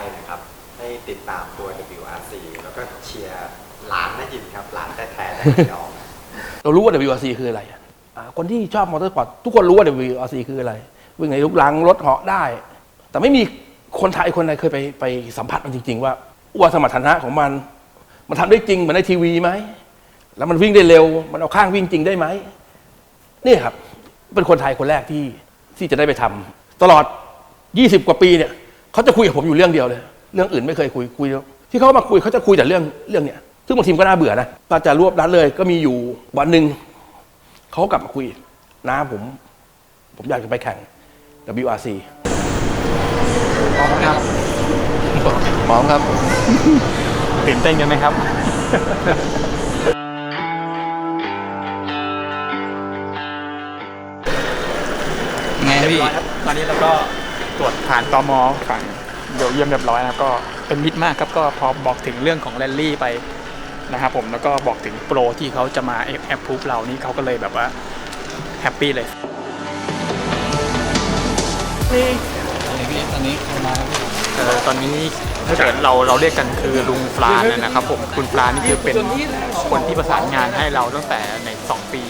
ยนะครับ ให้ติดตามตัว WRC แล้วก็เชียร์หลานนะยินครับหลานแท้ๆแต่ไม่ยอมเรารู้ว่า WRC คืออะไรอะอ่าคนที่ชอบมอเตอร์สปอร์ตทุกคนรู้ว่า WRC คืออะไร วิ่งในลูกลังรถเหาะได้ แต่ไม่มีคนไทยคนใดเคยไปไปสัมผัสมันจริง ๆ ว่าว่าสมรรถนะของมัน มันทำได้จริงเหมือนในทีวีไหมแล้วมันวิ่งได้เร็ว มันเอาข้างวิ่งจริงได้ไหมนี่ครับ เป็นคนไทยคนแรกที่ที่จะได้ไปทำตลอด 20 กว่าปีเนี่ย เขาจะคุยกับผมอยู่เรื่องเดียวเลย เรื่องอื่นไม่เคยคุยคุยที่เขามาคุยเขาจะคุยแต่เรื่องเรื่องเนี้ยซึ่งบางทีมก็น่าเบื่อนะก็จะรวบรัดเลย ก็มีอยู่วันหนึ่งเขากลับมาคุยนะผม ผมอยากจะไปแข่ง WRC พร้อมครับพร้อมครับตื่นเต้นกันไหมครับไงครับพี่เรียบร้อยครับตอนนี้เราก็ตรวจผ่านตมฝั่ง เดี๋ยวเยี่ยมเรียบร้อยนะครับก็เป็นมิตรมากครับก็พอบอกถึงเรื่องของแรลลี่ไปนะครับผมแล้วก็บอกถึงโปรที่เขาจะมาแอปพูฟเรานี่เขาก็เลยแบบว่าแฮปปี้เลยอะไรพี่ตอนนี้เข้ามาแล้วพี่เออตอนนี้ถ้าเกิดเราเราเรียกกันคือลุงปลานะนะครับผมคุณปลานี่คือเป็น คนที่ประสานงานให้เราตั้งแต่ใน 2 ปี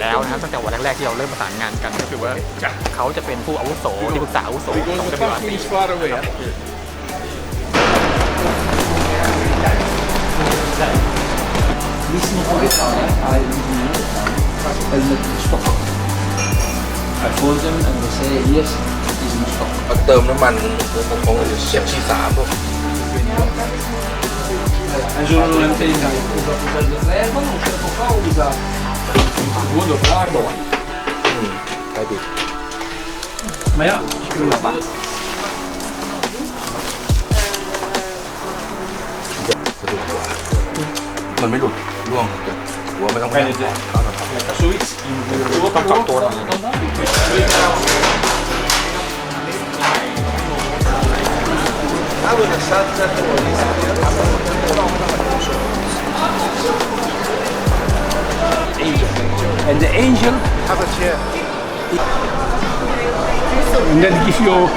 แล้วนะครับตั้งแต่วันแรกๆที่เราเริ่มประสานงานกันก็คือว่าเขาจะเป็นผู้อาวุโสที่ปรึกษาอาวุโสของ WRC เติมน้ำมันของเชฟชีสามพวก Angelolantei dai, usa putea rezervă, nu știu, coca uza. Budă, bravo. Hai bine. Mai ia și prin la bani. De. Ca să uiți, eu tot factor. Ah, bueno, está, está, está, está, está, está, está, está, não é está, está, está, está, está, está, está, está, está, está, está, está, está, está, está, dan. 'And the angel have a chair. And then give your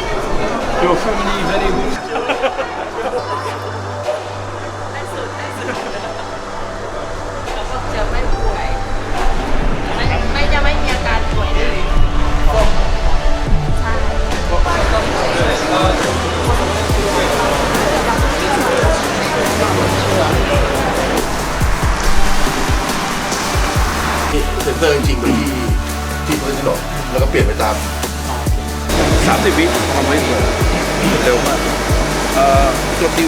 your family very 30วิทำไว้เหมือนเร็วมากเอ่อตัวติ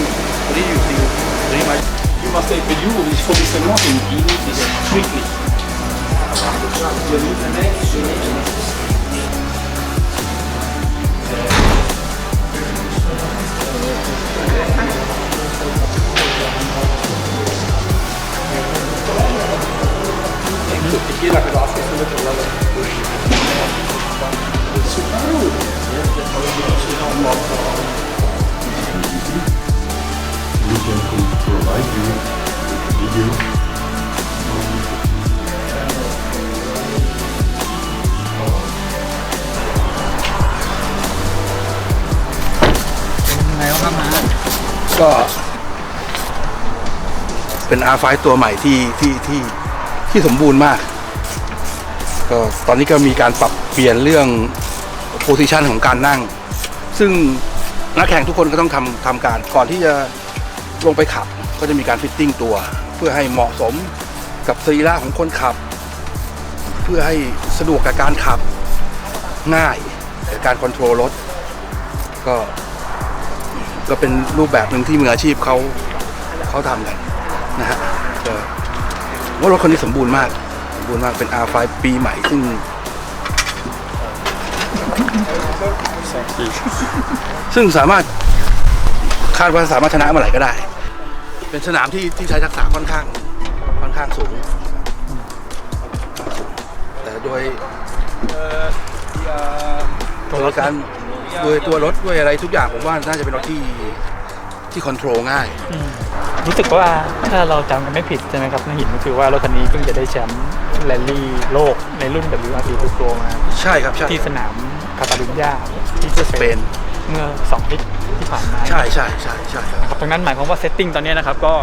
วตัวนี้อยู่ติวตัวนี้มา You must take the you is focused on nothing you need this quickly ไงวครับมาก็ เป็น R5 ตัวใหม่ที่ที่ที่ที่สมบูรณ์มาก ก็ตอนนี้ก็มีการปรับเปลี่ยนเรื่องโพซิชันของการนั่ง ซึ่งนักแข่งทุกคนก็ต้องทำทำการก่อนที่จะ ลงไปขับก็จะมีการฟิตติ้งตัว เพื่อให้เหมาะสมกับสรีระของคนขับ เพื่อให้สะดวกกับการขับง่ายกับการคอนโทรลรถก็ก็เป็นรูปแบบหนึ่งที่มืออาชีพเขาเขาทำกันนะฮะก็ว่ารถคันนี้สมบูรณ์มาก สมบูรณ์มากเป็น R5 ปีใหม่ซึ่งซึ่งสามารถคาดว่าสามารถชนะเมื่อไหร่ก็ได้ เป็นสนามที่ที่ใช้ทักษะค่อนข้างค่อนข้างสูง แต่โดยโดยการโดยตัวรถด้วยอะไรทุกอย่างผมว่าน่าจะเป็นรถที่ที่คอนโทรลง่าย รู้สึกว่าถ้าเราจำกันไม่ผิดใช่ไหมครับนหินก็คือว่ารถคันนี้เพิ่งจะได้แชมป์แรลลี่โลกในรุ่น WRC ทูโปรมา ใช่ครับใช่ที่สนามคาตาลุญญาที่สสเปเปนนเมื่อ2ปี ที่ผ่านมาใช่ใช่ใช่ใช่ครับนะครับดังนั้นหมายความว่าเซตติ้งตอนนี้นะครับก็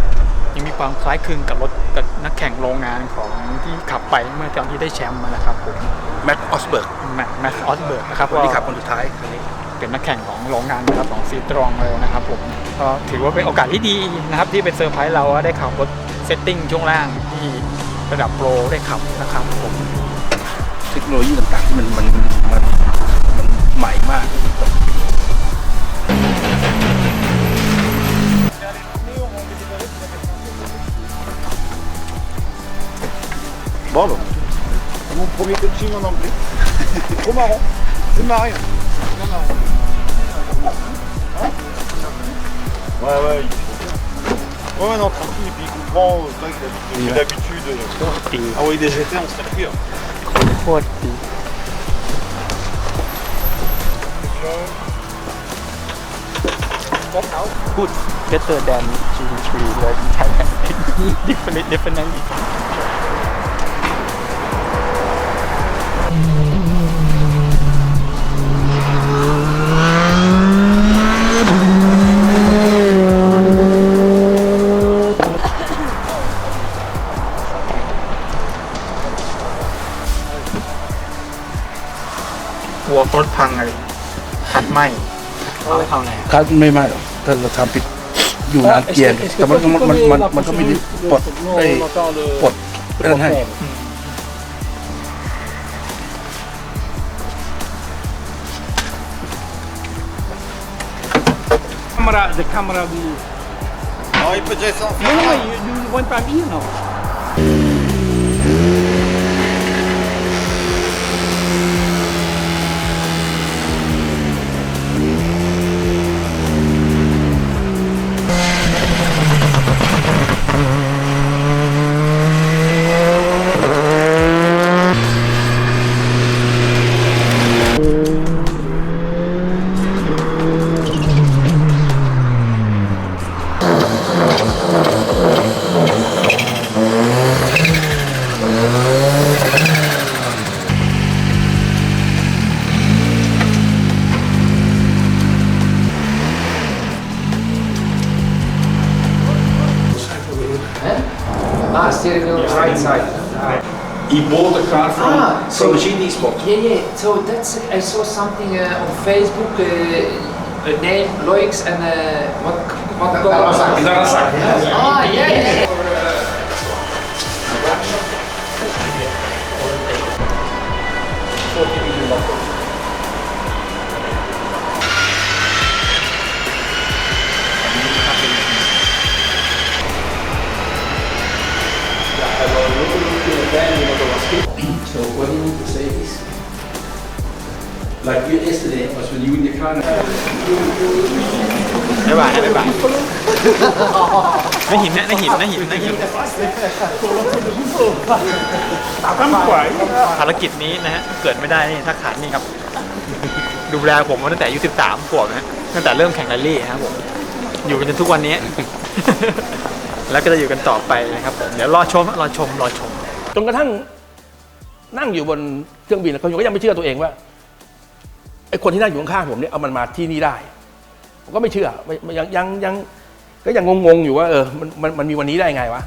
ยังมีความคล้ายคลึงกับรถกับนักแข่งโรงงานของที่ขับไปเมื่อตอนที่ได้แชมป์มานะครับผมแม็กออสเบิร์กแม็กแม็กออสเบิร์กนะครับคนที่ขับคนสุดท้ายคันนี้ เป็นนักแข่งของโรงงานนะครับของซีตรองเลยนะครับผมก็ถือว่าเป็นโอกาสที่ดีนะครับที่เป็นเซอร์ไพรส์เราว่าได้ขับรถเซตติ้งช่วงล่างที่ระดับโปรได้ขับนะครับผมเทคโนโลยีต่างๆที่มันมันมันมันใหม่มาก Mon premier coaching en anglais. C'est trop marrant. C'est marrant. Ouais, ouais, il... ouais, non, tranquille, et puis il comprend, euh, c'est. Euh. Ah oui, des GT, on se Good, better than like, different, different language. ช่ไหม definitely definitely หัวรถพังอะไรขัดไหมเอาไปทำอะไรครับไม่ไม่หรอกถ้าเราทำผิดอยู่นานเกียร์แต่มันมันมันมันมันก็มีปลดไอ้ปลดไอ้นั่นให้ camera, the camera will... Oh, you put this on. No, no, no, you, you went back here now. He bought a car from, Ah, from so- GT spot. Yeah, yeah. So that's I saw something uh, on Facebook. Uh, a name Loix and uh, what what Ah, yeah, yeah. So like yesterday was when you in the car บ๊ายบายนะบ๊ายบายไม่หินนะไม่หินนะหินนะหินภารกิจนี้นะฮะเกิดไม่ได้นี่ถ้าขาดนี่ครับ ดูแลผมมาตั้งแต่อายุ13ขวบนะฮะตั้งแต่เริ่มแข่งแรลลี่นะครับผม อยู่กันจนทุกวันนี้ แล้วก็จะอยู่กันต่อไปนะครับผมเดี๋ยวรอชมรอชมรอชม จนกระทั่งนั่งอยู่บนเครื่องบินแล้วก็ยังไม่เชื่อตัวเองว่าไอ้คนที่นั่งอยู่ข้างผมเนี่ยเอามันมาที่นี่ได้ ผมก็ไม่เชื่อไม่ยังยังยังก็ยังงงๆอยู่ว่าเออมันมันมันมีวันนี้ได้ไงวะ